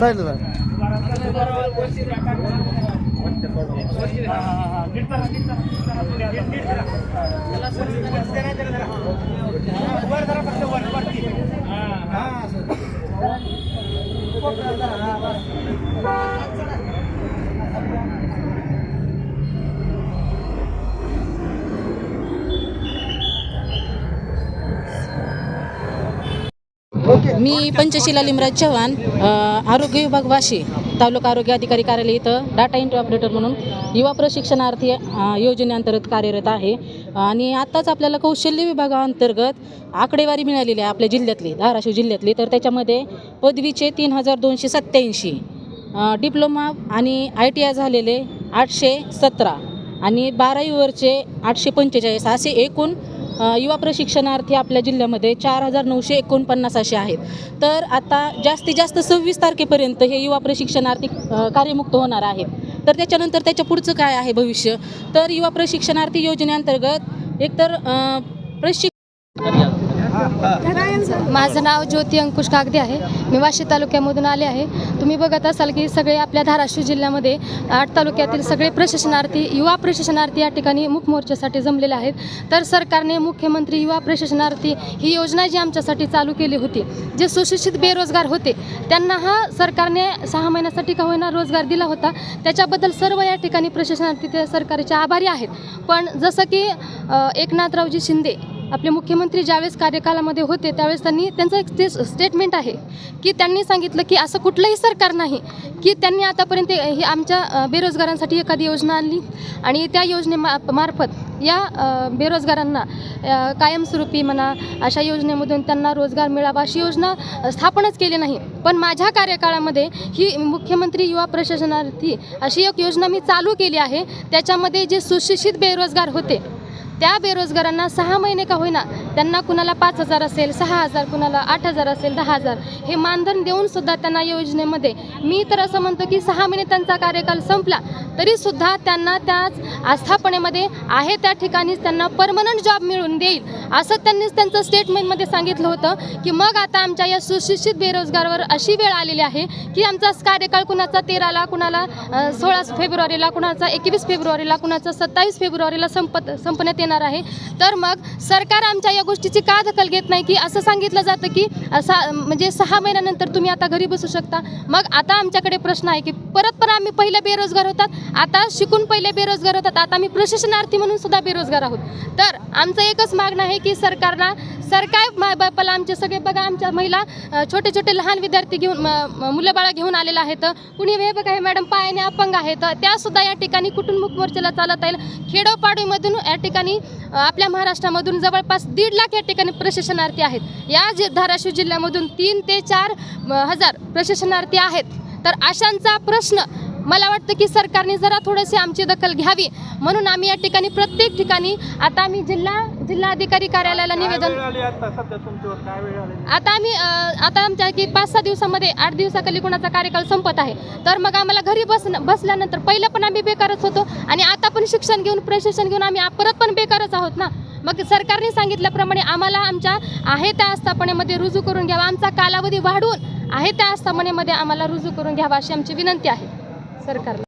Side sir ಎಲ್ಲ मी पंचशिला लिमराज चव्हाण आरोग्य विभाग वाशी तालुका आरोग्य अधिकारी कार्यालय इथं डाटा एंट्री ऑपरेटर म्हणून युवा प्रशिक्षणार्थी योजनेअंतर्गत कार्यरत आहे. आणि आत्ताच आपल्याला कौशल्य विभागाअंतर्गत आकडेवारी मिळालेली आहे आपल्या जिल्ह्यातली धाराशिव जिल्ह्यातली. तर त्याच्यामध्ये पदवीचे तीन हजार दोनशे सत्त्याऐंशी डिप्लोमा आणि आय टी आय झालेले आठशे सतरा आणि बारावीवरचे आठशे पंचेचाळीस असे एकूण युवा प्रशिक्षणार्थी आपल्या जिल्ह्यामध्ये चार हजार नऊशे एकोणपन्नास असे आहेत. तर आता जास्तीत जास्त सव्वीस तारखेपर्यंत हे युवा प्रशिक्षणार्थी कार्यमुक्त होणार आहेत. तर त्याच्यानंतर त्याच्या पुढचं काय आहे भविष्य? तर युवा प्रशिक्षणार्थी योजनेअंतर्गत एकतर प्रशिक्षण माझं नाव ज्योती अंकुश कागदे आहे. मी वाशी तालुक्यामधून आले आहे. तुम्ही बघत असाल की सगळे आपल्या धाराशिव जिल्ह्यामध्ये आठ तालुक्यातील सगळे प्रशासनार्थी युवा प्रशिक्षणार्थी या ठिकाणी मुख मोर्चासाठी जमलेले आहेत. तर सरकारने मुख्यमंत्री युवा प्रशासनार्थी ही योजना जी आमच्यासाठी चालू केली होती जे सुशिक्षित बेरोजगार होते त्यांना हा सरकारने सहा महिन्यासाठी का होईना रोजगार दिला होता त्याच्याबद्दल सर्व या ठिकाणी प्रशिक्षणार्थी ते सरकारचे आभारी आहेत. पण जसं की एकनाथरावजी शिंदे आपले मुख्यमंत्री ज्यावेळेस कार्यकालामध्ये होते त्यावेळेस त्यांनी त्यांचं एक स्टे स्टेटमेंट आहे की त्यांनी सांगितलं की असं कुठलंही सरकार नाही की त्यांनी आतापर्यंत हे आमच्या बेरोजगारांसाठी एखादी योजना आणली आणि त्या योजनेमा मार्फत या बेरोजगारांना कायमस्वरूपी म्हणा अशा योजनेमधून त्यांना रोजगार मिळावा अशी योजना स्थापनच केली नाही. पण माझ्या कार्यकाळामध्ये ही मुख्यमंत्री युवा प्रशासनार्थी अशी एक योजना मी चालू केली आहे त्याच्यामध्ये जे सुशिक्षित बेरोजगार होते त्या बेरोजगारांना सहा महिने का होईना त्यांना कुणाला पाच हजार असेल सहा हजार कुणाला आठ हजार असेल दहा हजार हे मानधन देऊन सुद्धा त्यांना योजनेमध्ये. मी तर असं म्हणतो की सहा महिने त्यांचा कार्यकाल संपला तरीसुद्धा त्यांना त्याच आस्थापनेमध्ये आहे त्या ठिकाणीच त्यांना परमनंट जॉब मिळून देईल. असं त्यांनीच त्यांचं स्टेटमेंटमध्ये सांगितलं होतं की मग आता आमच्या या सुशिक्षित बेरोजगारावर अशी वेळ आलेली आहे की आमचा कार्यकाळ कुणाचा तेराला कुणाला सोळा फेब्रुवारीला कुणाचा एकवीस फेब्रुवारीला कुणाचा सत्तावीस फेब्रुवारीला संपत संपण्यात येणार आहे. तर मग सरकार आमच्या या गोष्टीची का दखल घेत नाही की असं सांगितलं जातं की सा म्हणजे सहा महिन्यानंतर तुम्ही आता घरी बसू शकता. मग आता आमच्याकडे प्रश्न आहे की परत पण आम्ही पहिले बेरोजगार होतात आता शिकून पहिले बेरोजगार होतात आता आम्ही प्रशिक्षणार्थी म्हणून सुद्धा बेरोजगार आहोत. तर आमचं एकच मागणं आहे की सरकारला सर काय बापाला आमचे सगळे बघा आमच्या महिला छोटे छोटे लहान विद्यार्थी घेऊन म- मुलं बाळा घेऊन आलेलं आहेत. कुणी हे बघा हे मॅडम पायाने अपंग आहेत. त्यासुद्धा या ठिकाणी कुटुंब मोर्चाला चालत येईल खेडोपाडीमधून या ठिकाणी आपल्या महाराष्ट्रामधून जवळपास दीड लाख या ठिकाणी प्रशिक्षणार्थी आहेत. या जि धाराशिव जिल्ह्यामधून तीन ते चार म, हजार प्रशिक्षणार्थी आहेत. तर अशांचा प्रश्न मला वाटतं की सरकारने जरा थोडीशी आमची दखल घ्यावी. म्हणून आम्ही या ठिकाणी प्रत्येक ठिकाणी आता आम्ही जिल्हा जिल्हाधिकारी कार्यालयाला निवेदन आता आम्ही आता आमच्या की पाच सहा दिवसामध्ये आठ दिवसाखाली कोणाचा कार्यकाळ संपत आहे. तर मग आम्हाला घरी बस बसल्यानंतर पहिलं पण आम्ही बेकारच होतो आणि आता पण शिक्षण घेऊन प्रशिक्षण घेऊन आम्ही परत पण बेकारच आहोत ना? मग सरकारने सांगितल्याप्रमाणे आम्हाला आमच्या आहे त्या आस्थापनेमध्ये रुजू करून घ्यावा. आमचा कालावधी वाढवून आहे त्या आस्थापनेमध्ये आम्हाला रुजू करून घ्यावा अशी आमची विनंती आहे. सरकारला